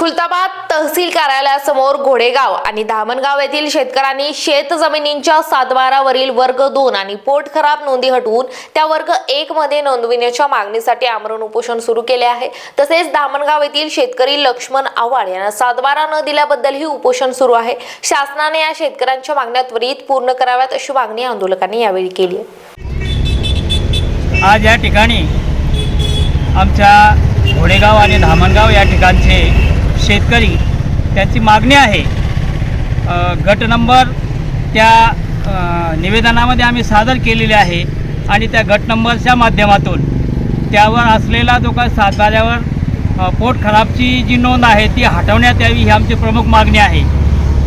खुलताबाद तहसील कार्यालयासमोर घोडेगाव आणि धामणगाव येथील शेतकऱ्यांनी शेत जमिनींच्या सातबारावरील वर्ग दोन आणि पोट खराब नोंदी हटवून त्या वर्ग एक मध्ये नोंदविण्याच्या मागणीसाठी आमरण उपोषण सुरू केले आहे. तसेच धामणगाव येथील शेतकरी लक्ष्मण आव्हाड यांना सातबारा न दिल्याबद्दलही उपोषण सुरू आहे. शासनाने या शेतकऱ्यांच्या मागण्या त्वरित पूर्ण कराव्यात अशी मागणी आंदोलकांनी यावेळी केली आहे. आज या ठिकाणी आमच्या घोडेगाव आणि धामणगाव या ठिकाणचे शेतकरी त्यांची मागणी आहे. गट नंबर त्या निवेदनामध्ये आम्ही सादर केलेले आहे आणि त्या गट नंबरच्या माध्यमातून त्यावर असलेला जो काय सातबाऱ्यावर पोट खराबची जी नोंद आहे ती हटवण्यात यावी ही आमची प्रमुख मागणी आहे.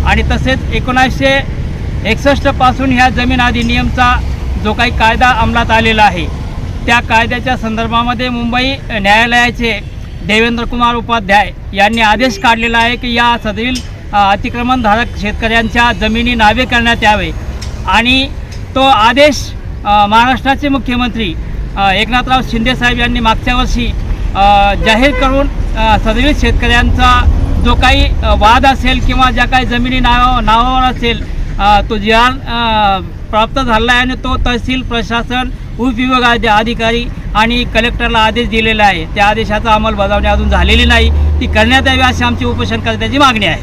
आणि तसेच एकोणीसशे एकसष्टपासून ह्या जमीन अधिनियमचा जो काही कायदा अंमलात आलेला आहे त्या कायद्याच्या संदर्भामध्ये मुंबई न्यायालयाचे देवेंद्र कुमार उपाध्याय यांनी आदेश काढलेला आहे की या सदरील अतिक्रमणधारक शेतकऱ्यांच्या जमिनी नावे करण्यात यावे. आणि तो आदेश महाराष्ट्राचे मुख्यमंत्री एकनाथराव शिंदेसाहेब यांनी मागच्या वर्षी जाहीर करून सदरील शेतकऱ्यांचा जो काही वाद असेल किंवा ज्या काही जमिनी नाव नावावर असेल तो ज्ञान प्राप्त झाला आहे आणि तो तहसील प्रशासन उपविभाग अधिकारी आणि कलेक्टरला आदेश दिलेला आहे. त्या आदेशाचा अंमलबजावणी अजून झालेली नाही. ती करण्यात यावी अशी आमची उपोषणकर्त्याची मागणी आहे.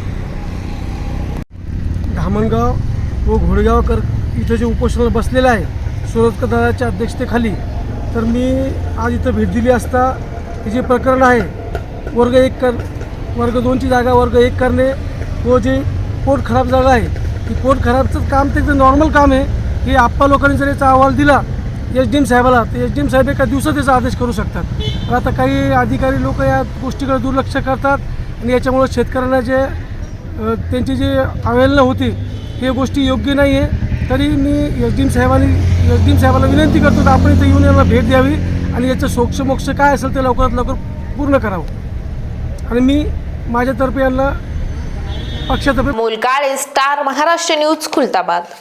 धामणगाव व घोडेगावकर इथं जे उपोषणाला बसलेलं आहे सुरतकर दादाच्या अध्यक्षतेखाली तर मी आज इथं भेट दिली असता हे जे प्रकरण आहे वर्ग एक कर वर्ग दोनची जागा वर्ग एक करणे व जे पोट खराब जागा आहे की पोट खराबचं काम ते नॉर्मल काम आहे हे आप्पा लोकांनी जर याचा अहवाल दिला एस डी एम साहेबाला तर एस डी एम साहेब एका दिवसात याचा आदेश करू शकतात. तर आता काही अधिकारी लोक या गोष्टीकडे दुर्लक्ष करतात आणि याच्यामुळं शेतकऱ्यांना जे त्यांची जी अवहेलना होती हे गोष्टी योग्य नाही आहे तरी मी एस डी एम साहेबांनी एस डी एम साहेबाला विनंती करतो तर आपण इथं येऊन यांना भेट द्यावी आणि याचं सोक्ष मोक्ष काय असेल ते लवकरात लवकर पूर्ण करावं. आणि मी माझ्यातर्फे यांना पक्षातर्फे मोलकाळे स्टार महाराष्ट्र न्यूज खुलताबाद.